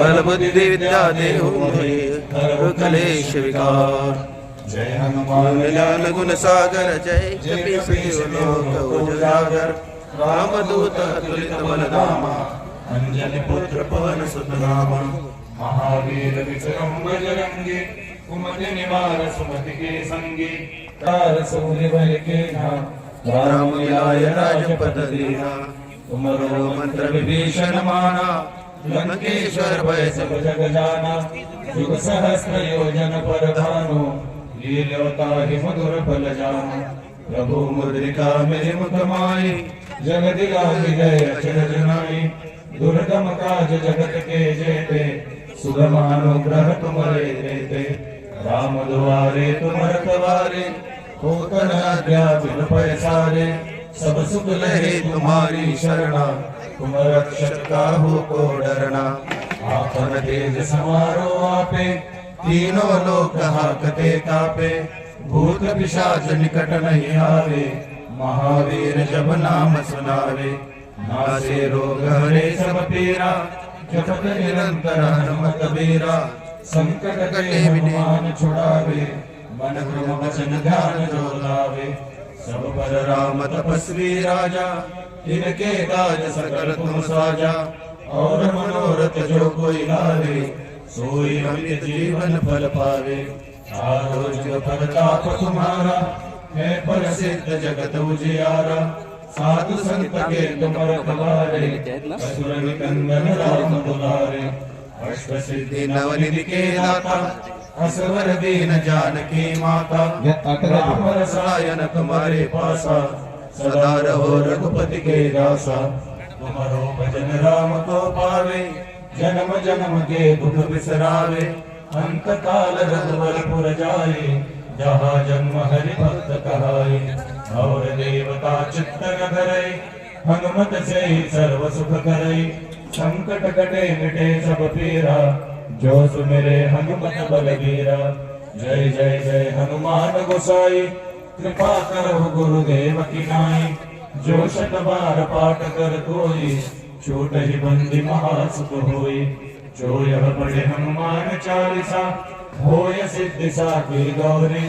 बल बुद्धि विद्या देहु कलेश विकार जय हनुमान ज्ञान गुण सागर जय जपि सुखियो लोक उजागर रामदूत तुलित बलधामा अंजनी पुत्र पवन सुत महावीर विक्रम बजरंगी कुमति निवार सुमति के संगी तार सूर्य बल के नाम राम मिलाय राजपद दीना तुमरो मंत्र विभीषण माना लंकेश्वर भय सब जग युग सहस्र योजन पर भानु लील्योता हि मधुर फल जाना प्रभु मुद्रिका मेरे मुख माई जगदिला विजय अचरज नाई दुर्गम काज जगत के जेते। सुगम अनुग्रह तुम्हारे देते। राम दुआरे तुम रखवारे होकर आज्ञा बिन पैसारे। सब सुख लहे तुम्हारी शरणा। तुम रक्षक काहू को डरना आपन तेज आपे, तीनों हाकते कापे भूत पिशाच निकट नहीं आवे, महावीर जब नाम सुनावे। नासे रोग हरे सब पीरा, जपत निरंतर हनुमत बीरा। संकट कटे हनुमान छुड़ावे, मन क्रम वचन ध्यान जो लावे। सब पर राम तपस्वी राजा इनके काज सकल तुम साजा और मनोरथ जो कोई लावे सोई अमित जीवन फल पावे। आरोग्य प्रताप तुम्हारा है प्रसिद्ध जगत उजियारा। साधु संत के तुम रखवारे असुर निकंदन राम दुलारे। अष्ट सिद्धि नवनिधि के दाता असवर दीन जानकी माता। राम रसायन तुम्हारे पासा सदा रहो रघुपति के दासा। तुम्हारो भजन राम को पावे, जन्म जन्म के दुख बिसरावे। अंत काल रघुवरपुर जाए, जहाँ जन्म हरि भक्त कहाए। और देवता चित्तन धरे, हनुमत से ही सर्व सुख करे। संकट कटे मिटे सब पीरा जो सुमिरे हनुमत बलबीरा। जय जय जय हनुमान गोसाई। कृपा करो गुरुदेव की नाई जो शत बार पाठ कर कोई छोट ही बंदी महासुख होई जो यह पढ़े हनुमान चालीसा हो सिद्धि साखी गौरी